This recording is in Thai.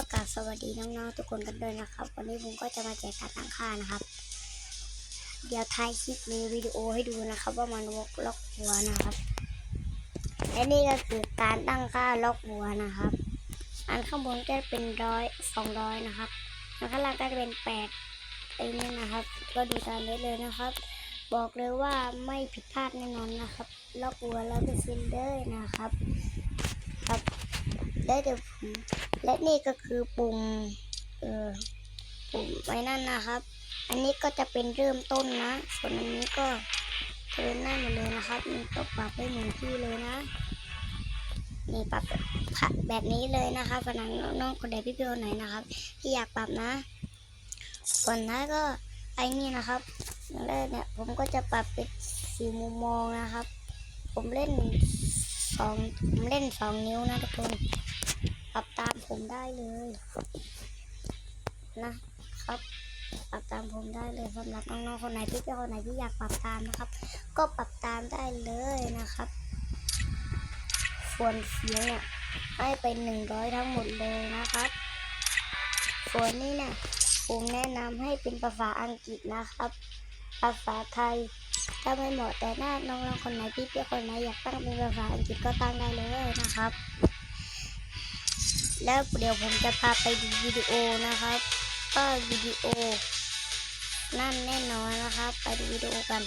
ก็กราบสวัสดีน้องๆทุกคนกันด้วยนะครับ วันนี้ผมก็จะมาแจกการตั้งค่านะครับ เดี๋ยวท้ายคลิปมีวิดีโอให้ดูนะครับ ว่ามันวกล็อกหัวนะครับ และนี่ก็คือการตั้งค่าล็อกหัวนะครับ อันข้างบนก็เป็นร้อยสองร้อยนะครับอันข้างล่างก็จะเป็นแปดอ้นี่นะครับ ก็ดูตามได้เลยนะครับ บอกเลยว่าไม่ผิดพลาดแน่นอนนะครับ ล็อกหัวแล้วก็ซินเดอร์นะครับ ได้เดี๋ยวผมและนี่ก็คือปุ่มเออปุ่มไว้นั่นนะครับ อันนี้ก็จะเป็นเริ่มต้นนะ ส่วนอันนี้ก็จะเป็นหน้าหมดเลยนะครับนี่ก็ปรับได้เหมือนพี่เลยนะนี่ปรับแบบนี้เลยนะครับฝรั่งน้องๆคนใดพี่เพียวไหนนะครับ ที่อยากปรับนะ ส่วนท้ายก็ไอ้นี่นะครับอย่างแรกเนี่ยผมก็จะปรับเป็นสีมุมมองนะครับ ผมเล่นสองผมเล่นสองนิ้วนะทุกคน ปรับตามผมได้เลยนะครับปรับตามผมได้เลยสำหรับน้องๆคนไหนที่เป็นคนไหนที่อยากปรับตามนะครับ ก็ปรับตามได้เลยนะครับ ส่วนเสียงเนี่ยให้ไปหนึ่งร้อยทั้งหมดเลยนะครับส่วนนี้เนี่ยผมแนะนำให้เป็นภาษาอังกฤษนะครับ ภาษาไทยถ้าไม่เหมาะแต่หน้าน้องๆคนไหนพี่เพี่คนไหนอยากตั้งเป็นภาษาอังกฤษก็ตั้งได้เลยนะครับ แล้วเดี๋ยวผมจะพาไปดูวิดีโอนะครับ ก็วิดีโอ นั่นแน่นอนนะครับ ไปดูวิดีโอกัน